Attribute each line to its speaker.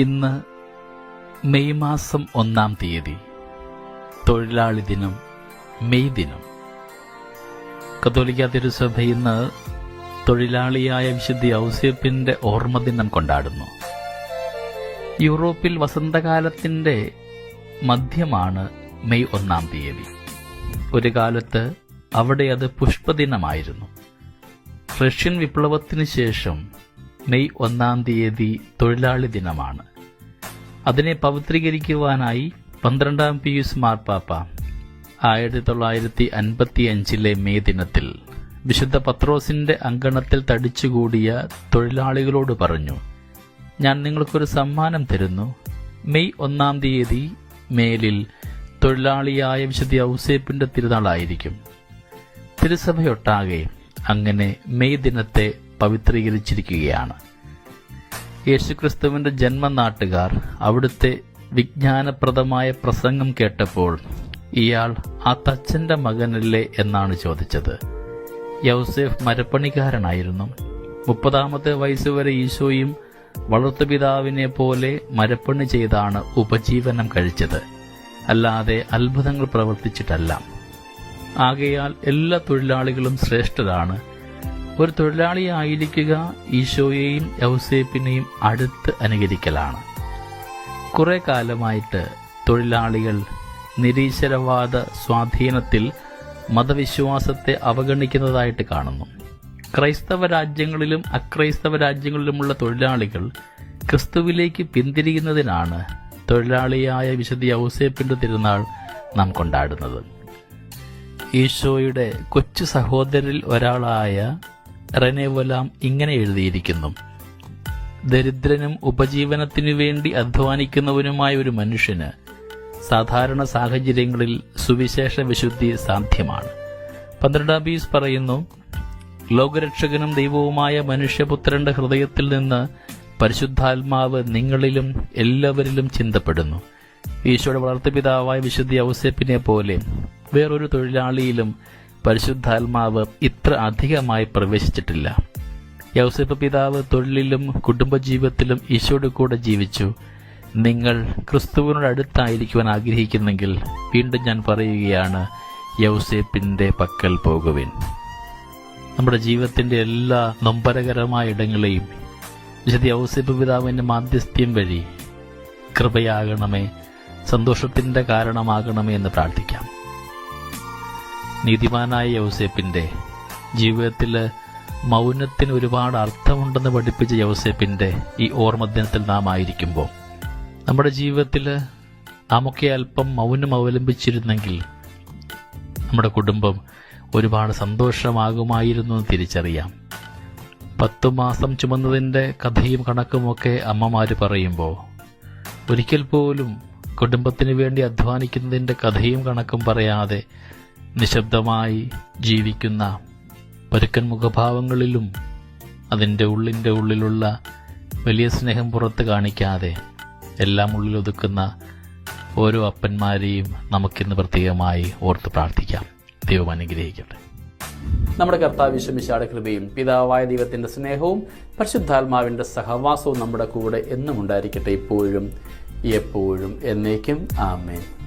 Speaker 1: ഇന്ന് മെയ് മാസം ഒന്നാം തീയതി തൊഴിലാളി ദിനം മെയ് ദിനം. കത്തോലിക്ക തിരുസഭ ഇന്ന് തൊഴിലാളിയായ വിശുദ്ധ ഔസേപ്പിന്റെ ഓർമ്മദിനം കൊണ്ടാടുന്നു. യൂറോപ്പിൽ വസന്തകാലത്തിന്റെ മധ്യമാണ് മെയ് ഒന്നാം തീയതി. ഒരു കാലത്ത് അവിടെ അത് പുഷ്പദിനമായിരുന്നു. റഷ്യൻ വിപ്ലവത്തിന് ശേഷം മെയ് ഒന്നാം തീയതി തൊഴിലാളി ദിനമാണ്. അതിനെ പവിത്രീകരിക്കുവാനായി പന്ത്രണ്ടാം പിയൂസ് മാർപ്പാപ്പ ആയിരത്തി തൊള്ളായിരത്തി അൻപത്തി അഞ്ചിലെ മെയ് ദിനത്തിൽ വിശുദ്ധ പത്രോസിന്റെ അങ്കണത്തിൽ തടിച്ചുകൂടിയ തൊഴിലാളികളോട് പറഞ്ഞു ഞാൻ നിങ്ങൾക്കൊരു സമ്മാനം തരുന്നു. മെയ് ഒന്നാം തീയതി മേലിൽ തൊഴിലാളിയായ വിശുദ്ധ ഔസേപ്പിന്റെ തിരുനാളായിരിക്കും. തിരുസഭയൊട്ടാകെ അങ്ങനെ മെയ് ദിനത്തെ പവിത്രീകരിച്ചിരിക്കുകയാണ്. യേശുക്രിസ്തുവിന്റെ ജന്മനാട്ടുകാർ അവിടുത്തെ വിജ്ഞാനപ്രദമായ പ്രസംഗം കേട്ടപ്പോൾ ഇയാൾ ആ തച്ചന്റെ മകനല്ലേ എന്നാണ് ചോദിച്ചത്. യൗസേഫ് മരപ്പണിക്കാരനായിരുന്നു. മുപ്പതാമത്തെ വയസ്സുവരെ ഈശോയും വളർത്തുപിതാവിനെ പോലെ മരപ്പണി ചെയ്താണ് ഉപജീവനം കഴിച്ചത്. അല്ലാതെ അത്ഭുതങ്ങൾ പ്രവർത്തിച്ചിട്ടല്ല. ആകയാൽ എല്ലാ തൊഴിലാളികളും ശ്രേഷ്ഠരാണ്. ഒരു തൊഴിലാളിയായിരിക്കുക ഈശോയെയും യൗസേപ്പിനെയും അടുത്ത് അനുകരിക്കലാണ്. കുറെ കാലമായിട്ട് തൊഴിലാളികൾ നിരീശ്വരവാദ സ്വാധീനത്തിൽ മതവിശ്വാസത്തെ അവഗണിക്കുന്നതായിട്ട് കാണുന്നു. ക്രൈസ്തവ രാജ്യങ്ങളിലും അക്രൈസ്തവ രാജ്യങ്ങളിലുമുള്ള തൊഴിലാളികൾ ക്രിസ്തുവിലേക്ക് പിന്തിരിയുന്നതിനാണ് തൊഴിലാളിയായ വിശുദ്ധ യൗസേപ്പിന്റെ തിരുനാൾ നാം കൊണ്ടാടുന്നത്. ഈശോയുടെ കൊച്ചു സഹോദരിൽ ഒരാളായ റെനേവലാം ഇങ്ങനെ എഴുതിയിരിക്കുന്നു. ദരിദ്രനും ഉപജീവനത്തിനു വേണ്ടി അധ്വാനിക്കുന്നവനുമായ ഒരു മനുഷ്യന് സാധാരണ സാഹചര്യങ്ങളിൽ സുവിശേഷ വിശുദ്ധി സാധ്യമാണ്. പന്ത്രണ്ടാം ബീസ് പറയുന്നു ലോകരക്ഷകനും ദൈവവുമായ മനുഷ്യപുത്രന്റെ ഹൃദയത്തിൽ നിന്ന് പരിശുദ്ധാത്മാവ് നിങ്ങളിലും എല്ലാവരിലും ചിന്തപ്പെടുന്നു. ഈശോയുടെ വളർത്തുപിതാവായ വിശുദ്ധി ഔസേപ്പിനെ പോലെ വേറൊരു തൊഴിലാളിയിലും പരിശുദ്ധാത്മാവ് ഇത്ര അധികമായി പ്രവേശിച്ചിട്ടില്ല. യൗസഫ് പിതാവ് തൊഴിലിലും കുടുംബജീവിതത്തിലും ഈശോയുടെ കൂടെ ജീവിച്ചു. നിങ്ങൾ ക്രിസ്തുവിനോട് അടുത്തായിരിക്കുവാൻ ആഗ്രഹിക്കുന്നെങ്കിൽ വീണ്ടും ഞാൻ പറയുകയാണ് യൗസേപ്പിന്റെ പക്കൽ പോകുവിൻ. നമ്മുടെ ജീവിതത്തിന്റെ എല്ലാ നൊമ്പരകരമായ ഇടങ്ങളെയും വിശുദ്ധ യൗസേപ്പ് പിതാവിന്റെ മാധ്യസ്ഥ്യം വഴി കൃപയാകണമേ സന്തോഷത്തിന്റെ കാരണമാകണമേ എന്ന് പ്രാർത്ഥിക്കാം. നീതിമാനായ യൗസേപ്പിന്റെ ജീവിതത്തിൽ മൗനത്തിന് ഒരുപാട് അർത്ഥമുണ്ടെന്ന് പഠിപ്പിച്ച യൗസേപ്പിന്റെ ഈ ഓർമ്മദിനത്തിൽ നാം ആയിരിക്കുമ്പോൾ നമ്മുടെ ജീവിതത്തിൽ നാമൊക്കെ അല്പം മൗനം അവലംബിച്ചിരുന്നെങ്കിൽ നമ്മുടെ കുടുംബം ഒരുപാട് സന്തോഷമാകുമായിരുന്നു എന്ന് തിരിച്ചറിയാം. പത്തു മാസം ചുമന്നതിന്റെ കഥയും കണക്കുമൊക്കെ അമ്മമാർ പറയുമ്പോൾ ഒരിക്കൽ പോലും കുടുംബത്തിന് വേണ്ടി അധ്വാനിക്കുന്നതിന്റെ കഥയും കണക്കും പറയാതെ നിശബ്ദമായി ജീവിക്കുന്ന പരുക്കൻ മുഖഭാവങ്ങളിലും അതിന്റെ ഉള്ളിന്റെ ഉള്ളിലുള്ള വലിയ സ്നേഹം പുറത്ത് കാണിക്കാതെ എല്ലാം ഉള്ളിൽ ഒതുക്കുന്ന ഓരോ അപ്പന്മാരെയും നമുക്കിന്ന് പ്രത്യേകമായി ഓർത്ത് പ്രാർത്ഥിക്കാം. ദൈവം അനുഗ്രഹിക്കട്ടെ. നമ്മുടെ കർത്താവ് ശമിശാടെ കൃപയും പിതാവായ ദൈവത്തിന്റെ സ്നേഹവും പരിശുദ്ധാത്മാവിന്റെ സഹവാസവും നമ്മുടെ കൂടെ എന്നും ഉണ്ടായിരിക്കട്ടെ ഇപ്പോഴും എപ്പോഴും എന്നേക്കും. ആമേൻ.